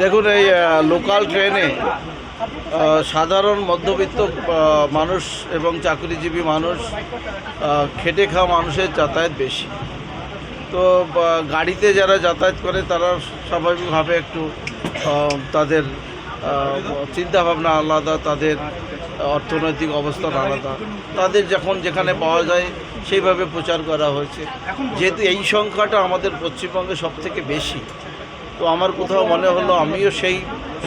দেখুন, এই লোকাল ট্রেনে সাধারণ মধ্যবিত্ত মানুষ এবং চাকরিজীবী মানুষ খেটে খাওয়া মানুষের যাতায়াত বেশি। তো গাড়িতে যারা যাতায়াত করে, তারা স্বাভাবিকভাবে একটু তাদের চিন্তাভাবনা আলাদা, তাদের অর্থনৈতিক অবস্থান আলাদা। তাদের যখন যেখানে পাওয়া যায়, সেইভাবে প্রচার করা হয়েছে। যেহেতু এই সংখ্যাটা আমাদের পশ্চিমবঙ্গে সব থেকে বেশি, তো আমার কোথাও মনে হলো আমিও সেই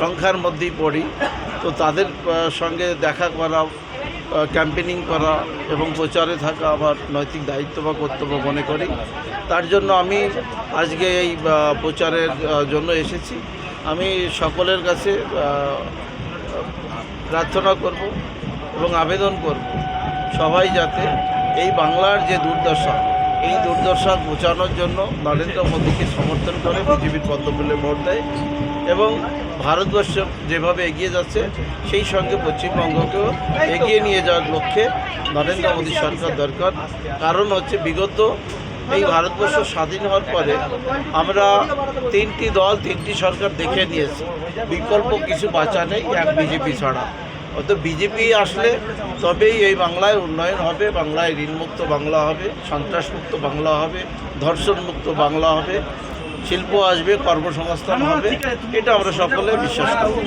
সংখ্যার মধ্যেই পড়ি। তো তাদের সঙ্গে দেখা করা ক্যাম্পেনিং করা এবং প্রচারে থাকা আমার নৈতিক দায়িত্ব বা কর্তব্য মনে করি। তার জন্য আমি আজকে এই প্রচারের জন্য এসেছি। আমি সকলের কাছে প্রার্থনা করব এবং আবেদন করব সবাই যাতে এই বাংলার যে দুর্দশা, এই দুর্দশা ঘোচানোর জন্য নরেন্দ্র মোদীকে সমর্থন করে বিজেপির পদ্মফুলে ভোট দেয় এবং ভারতবর্ষ যেভাবে এগিয়ে যাচ্ছে, সেই সঙ্গে পশ্চিমবঙ্গকেও এগিয়ে নিয়ে যাওয়ার লক্ষ্যে নরেন্দ্র মোদী সরকার দরকার। কারণ হচ্ছে বিগত এই ভারতবর্ষ স্বাধীন হওয়ার পরে আমরা তিনটি দল, তিনটি সরকার দেখে নিয়েছি। বিকল্প কিছু বাঁচা নেই, এক বিজেপি ছাড়া। অত বিজেপি আসলে তবেই এই বাংলায় উন্নয়ন হবে, বাংলায় ঋণমুক্ত বাংলা হবে, সন্ত্রাসমুক্ত বাংলা হবে, ধর্ষণমুক্ত বাংলা হবে, শিল্প আসবে, কর্মসংস্থান হবে, এটা আমরা সকলে বিশ্বাস করি।